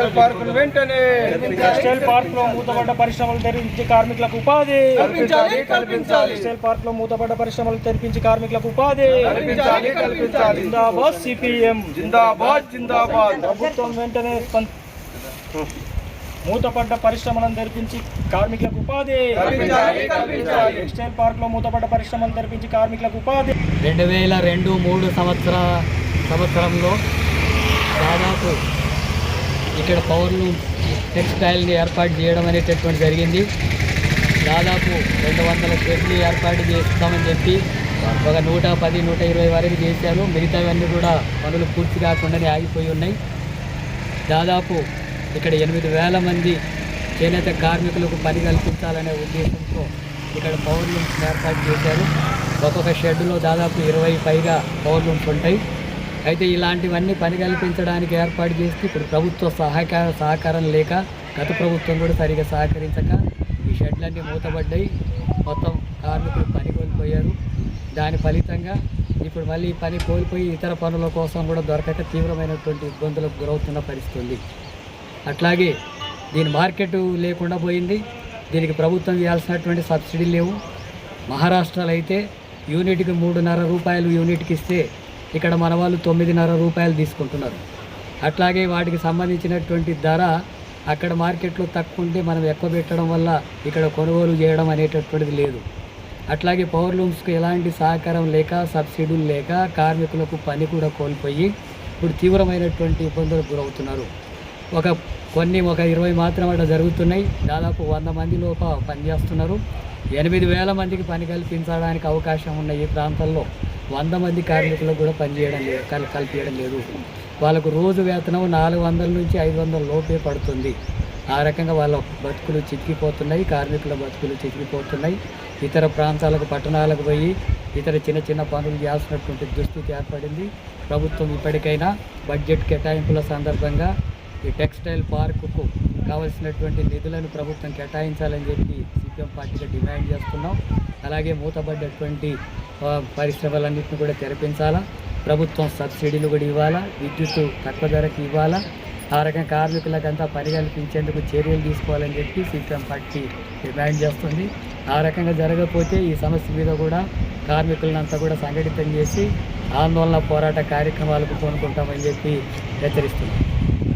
వెంటనే టెక్స్టైల్ పార్క్లో మూతపడ్డ పరిశ్రమలు తెరిపించి కార్మికులకు ఉపాధి. కల్పించాలి కల్పించాలి. టెక్స్టైల్ పార్క్లో మూతపడ్డ పరిశ్రమలు తెరిపించి కార్మికులకు ఉపాధి. కల్పించాలి కల్పించాలి. జిందాబాద్ సిపిఎం. జిందాబాద్ జిందాబాద్. ప్రభుత్వం వెంటనే మూతపడ్డ పరిశ్రమలను తెరిపించి కార్మికులకు ఉపాధి. కల్పించాలి కల్పించాలి. టెక్స్టైల్ పార్క్లో మూతపడ్డ పరిశ్రమలు తెరిపించి కార్మికులకు ఉపాధి. రెండు వేల రెండు మూడు సంవత్సర సంవత్సరంలో దాదాపు ఇక్కడ పౌరులు టెక్స్టైల్ని ఏర్పాటు చేయడం అనేటటువంటి జరిగింది. దాదాపు రెండు వందల షెడ్లు ఏర్పాటు చేస్తామని చెప్పి ఒక నూట పది నూట ఇరవై వరకు చేశారు. మిగతావన్నీ కూడా పనులు పూర్తి కాకుండానే ఆగిపోయి ఉన్నాయి. దాదాపు ఇక్కడ ఎనిమిది వేల మంది చేనేత కార్మికులకు పని కల్పించాలనే ఉద్దేశంతో ఇక్కడ పవర్ లూమ్స్ ఏర్పాటు చేశారు. ఒక్కొక్క షెడ్లో దాదాపు ఇరవై పైగా పవర్ లూమ్స్ ఉంటాయి. అయితే ఇలాంటివన్నీ పని కల్పించడానికి ఏర్పాటు చేస్తే ఇప్పుడు ప్రభుత్వ సహకార సహకారం లేక గత ప్రభుత్వం కూడా సరిగా సహకరించక ఈ షెడ్లన్నీ మూతబడ్డాయి మొత్తం కార్మికులు పని కోల్పోయారు. దాని ఫలితంగా ఇప్పుడు మళ్ళీ పని కోల్పోయి ఇతర పనుల కోసం కూడా దొరకక తీవ్రమైనటువంటి ఇబ్బందులకు గురవుతున్న పరిస్థితి ఉంది. అట్లాగే దీని మార్కెట్ లేకుండా పోయింది. దీనికి ప్రభుత్వం ఇవ్వాల్సినటువంటి సబ్సిడీ లేవు. మహారాష్ట్రలో అయితే యూనిట్కి మూడున్నర రూపాయలు యూనిట్కి ఇస్తే ఇక్కడ మన వాళ్ళు తొమ్మిదిన్నర రూపాయలు తీసుకుంటున్నారు. అట్లాగే వాటికి సంబంధించినటువంటి ధర అక్కడ మార్కెట్లో తక్కువ ఉంటే మనం ఎక్కువ పెట్టడం వల్ల ఇక్కడ కొనుగోలు చేయడం అనేటటువంటిది లేదు. అట్లాగే పవర్ లూమ్స్కు ఎలాంటి సహకారం లేక సబ్సిడీలు లేక కార్మికులకు పని కూడా కోల్పోయి ఇప్పుడు తీవ్రమైనటువంటి ఇబ్బందులకు గురవుతున్నారు. ఒక కొన్ని ఒక ఇరవై మాత్రం అట్లా జరుగుతున్నాయి. దాదాపు వంద మంది లోప పనిచేస్తున్నారు. ఎనిమిది వేల మందికి పని కల్పించడానికి అవకాశం ఉన్న ఈ ప్రాంతంలో వంద మంది కార్మికులకు కూడా పనిచేయడం లేదు కల్ కల్పించడం లేదు. వాళ్ళకు రోజు వేతనం నాలుగు వందల నుంచి ఐదు వందల లోపే పడుతుంది. ఆ రకంగా వాళ్ళ బతుకులు చిక్కిపోతున్నాయి కార్మికుల బతుకులు చిక్కిపోతున్నాయి ఇతర ప్రాంతాలకు పట్టణాలకు పోయి ఇతర చిన్న చిన్న పనులు చేస్తున్నటువంటి దుస్థితి ఏర్పడింది. ప్రభుత్వం ఇప్పటికైనా బడ్జెట్ కేటాయింపుల సందర్భంగా ఈ టెక్స్టైల్ పార్కుకు కావలసినటువంటి నిధులను ప్రభుత్వం కేటాయించాలని చెప్పి సిపిఎం పార్టీగా డిమాండ్ చేస్తున్నాం. అలాగే మూతబడ్డటువంటి పరిశ్రమలన్నింటినీ కూడా తెరపించాలా? ప్రభుత్వం సబ్సిడీలు కూడా ఇవ్వాలా? విద్యుత్ తక్కువ ధరకు ఇవ్వాలా? ఆ రకంగా కార్మికులకంతా పని కల్పించేందుకు చర్యలు తీసుకోవాలని చెప్పి సిపిఎం పార్టీ డిమాండ్ చేస్తుంది. ఆ రకంగా జరగకపోతే ఈ సమస్య మీద కూడా కార్మికులంతా కూడా సంఘటితం చేసి ఆందోళన పోరాట కార్యక్రమాలకు పూనుకుంటామని చెప్పి హెచ్చరిస్తున్నాం